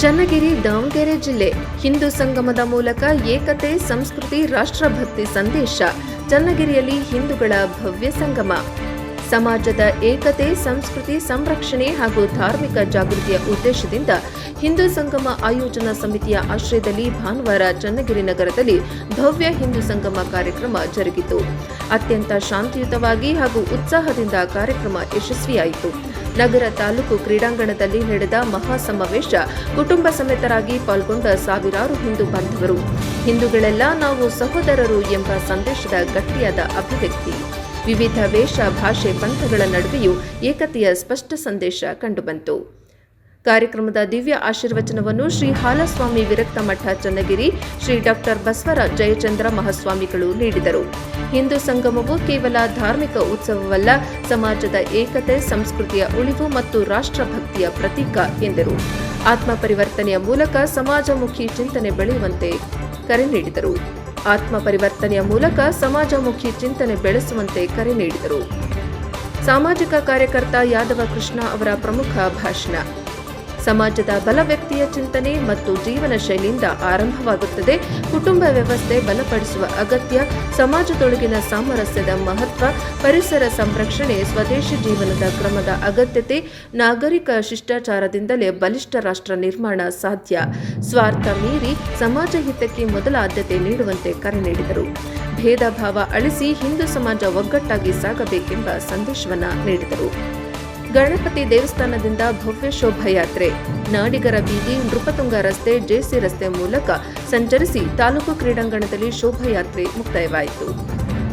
ಚನ್ನಗಿರಿ, ದಾವಣಗೆರೆ ಜಿಲ್ಲೆ ಹಿಂದೂ ಸಂಗಮದ ಮೂಲಕ ಏಕತೆ, ಸಂಸ್ಕೃತಿ, ರಾಷ್ಟ್ರಭಕ್ತಿ ಸಂದೇಶ, ಚನ್ನಗಿರಿಯಲ್ಲಿ ಹಿಂದೂಗಳ ಭವ್ಯ ಸಂಗಮ. ಸಮಾಜದ ಏಕತೆ, ಸಂಸ್ಕೃತಿ ಸಂರಕ್ಷಣೆ ಹಾಗೂ ಧಾರ್ಮಿಕ ಜಾಗೃತಿಯ ಉದ್ದೇಶದಿಂದ ಹಿಂದೂ ಸಂಗಮ ಆಯೋಜನಾ ಸಮಿತಿಯ ಆಶ್ರಯದಲ್ಲಿ ಭಾನುವಾರ ಚನ್ನಗಿರಿ ನಗರದಲ್ಲಿ ಭವ್ಯ ಹಿಂದೂ ಸಂಗಮ ಕಾರ್ಯಕ್ರಮ ಜರುಗಿತು. ಅತ್ಯಂತ ಶಾಂತಿಯುತವಾಗಿ ಹಾಗೂ ಉತ್ಸಾಹದಿಂದ ಕಾರ್ಯಕ್ರಮ ಯಶಸ್ವಿಯಾಯಿತು. ನಗರ ತಾಲೂಕು ಕ್ರೀಡಾಂಗಣದಲ್ಲಿ ನಡೆದ ಮಹಾ ಸಮಾವೇಶ ಕುಟುಂಬ ಸಮೇತರಾಗಿ ಪಾಲ್ಗೊಂಡ ಸಾವಿರಾರು ಹಿಂದೂ ಬಾಂಧವರು. ಹಿಂದೂಗಳೆಲ್ಲ ನಾವು ಸಹೋದರರು ಎಂಬ ಸಂದೇಶದ ಗಟ್ಟಿಯಾದ ಅಭಿವ್ಯಕ್ತಿ. ವಿವಿಧ ವೇಷ, ಭಾಷೆ, ಪಂಥಗಳ ನಡುವೆಯೂ ಏಕತೆಯ ಸ್ಪಷ್ಟ ಸಂದೇಶ ಕಂಡುಬಂತು. ಕಾರ್ಯಕ್ರಮದ ದಿವ್ಯ ಆಶೀರ್ವಚನವನ್ನು ಶ್ರೀ ಹಾಲಸ್ವಾಮಿ ವಿರಕ್ತ ಮಠ ಚನ್ನಗಿರಿ ಶ್ರೀ ಡಾಕ್ಟರ್ ಬಸವರ ಜಯಚಂದ್ರ ಮಹಾಸ್ವಾಮಿಗಳು ನೀಡಿದರು. ಹಿಂದೂ ಸಂಗಮವು ಕೇವಲ ಧಾರ್ಮಿಕ ಉತ್ಸವವಲ್ಲ, ಸಮಾಜದ ಏಕತೆ, ಸಂಸ್ಕೃತಿಯ ಉಳಿವು ಮತ್ತು ರಾಷ್ಟ್ರಭಕ್ತಿಯ ಪ್ರತೀಕ ಎಂದರು. ಆತ್ಮ ಪರಿವರ್ತನೆಯ ಮೂಲಕ ಸಮಾಜಮುಖಿ ಚಿಂತನೆ ಬೆಳೆಯುವಂತೆ ಕರೆ ನೀಡಿದರು. ಆತ್ಮ ಪರಿವರ್ತನೆಯ ಮೂಲಕ ಸಮಾಜಮುಖಿ ಚಿಂತನೆ ಬೆಳೆಸುವಂತೆ ಕರೆ ನೀಡಿದರು. ಸಾಮಾಜಿಕ ಕಾರ್ಯಕರ್ತ ಯಾದವ ಕೃಷ್ಣ ಅವರ ಪ್ರಮುಖ ಭಾಷಣ. ಸಮಾಜದ ಬಲ ವ್ಯಕ್ತಿಯ ಚಿಂತನೆ ಮತ್ತು ಜೀವನ ಶೈಲಿಯಿಂದ ಆರಂಭವಾಗುತ್ತದೆ. ಕುಟುಂಬ ವ್ಯವಸ್ಥೆ ಬಲಪಡಿಸುವ ಅಗತ್ಯ, ಸಮಾಜದೊಳಗಿನ ಸಾಮರಸ್ಯದ ಮಹತ್ವ, ಪರಿಸರ ಸಂರಕ್ಷಣೆ, ಸ್ವದೇಶಿ ಜೀವನದ ಕ್ರಮದ ಅಗತ್ಯತೆ, ನಾಗರಿಕ ಶಿಷ್ಟಾಚಾರದಿಂದಲೇ ಬಲಿಷ್ಠ ರಾಷ್ಟ್ರ ನಿರ್ಮಾಣ ಸಾಧ್ಯ. ಸ್ವಾರ್ಥ ಮೀರಿ ಸಮಾಜ ಹಿತಕ್ಕೆ ಮೊದಲ ಆದ್ಯತೆ ನೀಡುವಂತೆ ಕರೆ ನೀಡಿದರು. ಭೇದ ಭಾವ ಅಳಿಸಿ ಹಿಂದೂ ಸಮಾಜ ಒಗ್ಗಟ್ಟಾಗಿ ಸಾಗಬೇಕೆಂಬ ಸಂದೇಶವನ್ನು ನೀಡಿದರು. ಗಣಪತಿ ದೇವಸ್ಥಾನದಿಂದ ಭವ್ಯ ಶೋಭಾಯಾತ್ರೆ. ನಾಡಿಗರ ಬೀದಿ ನೃಪತುಂಗ ರಸ್ತೆ, ಜೆಸಿ ರಸ್ತೆ ಮೂಲಕ ಸಂಚರಿಸಿ ತಾಲೂಕು ಕ್ರೀಡಾಂಗಣದಲ್ಲಿ ಶೋಭಾಯಾತ್ರೆ ಮುಕ್ತಾಯವಾಯಿತು.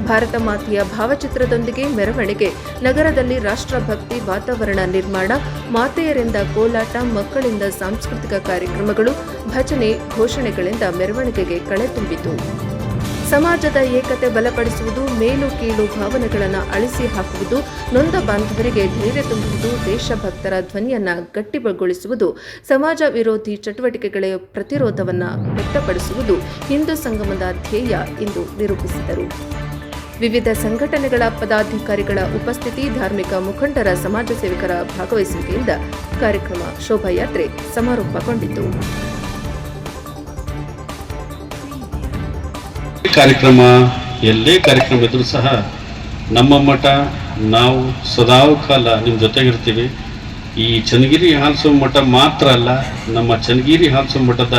ಭಾರತ ಮಾತೆಯ ಭಾವಚಿತ್ರದೊಂದಿಗೆ ಮೆರವಣಿಗೆ. ನಗರದಲ್ಲಿ ರಾಷ್ಟ್ರಭಕ್ತಿ ವಾತಾವರಣ ನಿರ್ಮಾಣ, ಮಾತೆಯರಿಂದ ಕೋಲಾಟ, ಮಕ್ಕಳಿಂದ ಸಾಂಸ್ಕೃತಿಕ ಕಾರ್ಯಕ್ರಮಗಳು, ಭಜನೆ, ಘೋಷಣೆಗಳಿಂದ ಮೆರವಣಿಗೆಗೆ ಕಳೆ ತುಂಬಿತು. ಸಮಾಜದ ಏಕತೆ ಬಲಪಡಿಸುವುದು ಮೇಲು ಕೀಳು ಭಾವನೆಗಳನ್ನು ಅಳಿಸಿ ಹಾಕುವುದು, ನೊಂದ ಬಾಂಧವರಿಗೆ ಧೈರ್ಯ ತುಂಬುವುದು, ದೇಶಭಕ್ತರ ಧ್ವನಿಯನ್ನು ಗಟ್ಟಿಗೊಳಿಸುವುದು, ಸಮಾಜ ವಿರೋಧಿ ಚಟುವಟಿಕೆಗಳ ಪ್ರತಿರೋಧವನ್ನು ವ್ಯಕ್ತಪಡಿಸುವುದು ಹಿಂದೂ ಸಂಗಮದ ಧ್ಯೇಯ ಎಂದು ನಿರೂಪಿಸಿದರು. ವಿವಿಧ ಸಂಘಟನೆಗಳ ಪದಾಧಿಕಾರಿಗಳ ಉಪಸ್ಥಿತಿ ಧಾರ್ಮಿಕ ಮುಖಂಡರ ಸಮಾಜ ಸೇವಕರ ಭಾಗವಹಿಸುವಿಕೆಯಿಂದ ಕಾರ್ಯಕ್ರಮ ಶೋಭಾಯಾತ್ರೆ ಸಮಾರೋಪಗೊಂಡಿತು. ಕಾರ್ಯಕ್ರಮ, ಎಲ್ಲೇ ಕಾರ್ಯಕ್ರಮ ಇದ್ರು ಸಹ ನಮ್ಮ ಮಠ, ನಾವು ಸದಾವು ಕಾಲ ನಿಮ್ಮ ಜೊತೆಗಿರ್ತೀವಿ. ಈ ಚನ್ನಗಿರಿ ಹಾಲ್ಸೋ ಮಠ ಮಾತ್ರ ಅಲ್ಲ, ನಮ್ಮ ಚನ್ನಗಿರಿ ಹಾಲ್ಸೋ ಮಠದ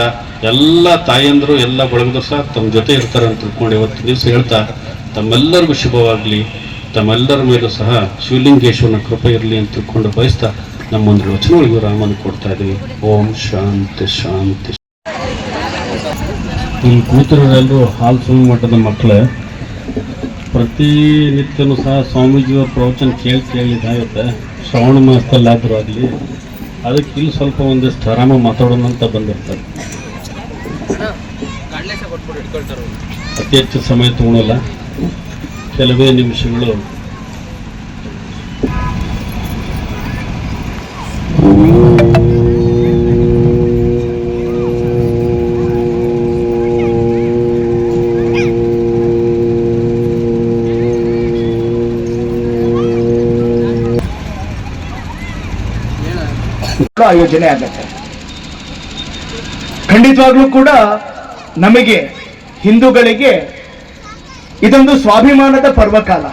ಎಲ್ಲ ತಾಯಂದರು, ಎಲ್ಲ ಬಳಗದ್ರು ಸಹ ತಮ್ಮ ಜೊತೆ ಇರ್ತಾರೆ ಅಂತ ತಿಳ್ಕೊಂಡು ಇವತ್ತು ದಿವಸ ಹೇಳ್ತಾ, ತಮ್ಮೆಲ್ಲರಿಗೂ ಶುಭವಾಗಲಿ. ತಮ್ಮೆಲ್ಲರ ಮೇಲೂ ಸಹ ಶಿವಲಿಂಗೇಶ್ವರನ ಕೃಪೆ ಇರಲಿ ಅಂತ ತಿಳ್ಕೊಂಡು ಬಯಸ್ತಾ, ನಮ್ಮೊಂದು ವಚನಗಳಿಗೂ ರಾಮನ ಕೊಡ್ತಾ ಇದ್ದೀವಿ. ಓಂ ಶಾಂತಿ ಶಾಂತಿ ಇಲ್ಲಿ ಕೂತಿರೋರೆಲ್ಲರೂ ಹಾಲು ಸ್ವಾಮಿ ಮಠದ ಮಕ್ಕಳು ಪ್ರತಿನಿತ್ಯನೂ ಸಹ ಸ್ವಾಮೀಜಿಯವ್ರ ಪ್ರವಚನ ಕೇಳಿ ಕೇಳಿ ಇದಾಗುತ್ತೆ. ಶ್ರಾವಣ ಮಾಸದಲ್ಲಾದರೂ ಆಗಲಿ, ಅದಕ್ಕೆ ಇಲ್ಲಿ ಸ್ವಲ್ಪ ಒಂದಿಷ್ಟು ಆರಾಮ ಮಾತಾಡೋಣ ಅಂತ ಬಂದಿರ್ತಾರೆ. ಅತಿ ಹೆಚ್ಚು ಸಮಯ ತಗೊಳ್ಳಲ್ಲ ಕೆಲವೇ ನಿಮಿಷಗಳು. ಆಯೋಜನೆ ಆಗತ್ತೆ. ಖಂಡಿತವಾಗ್ಲೂ ಕೂಡ ನಮಗೆ ಹಿಂದೂಗಳಿಗೆ ಇದೊಂದು ಸ್ವಾಭಿಮಾನದ ಪರ್ವಕಾಲ.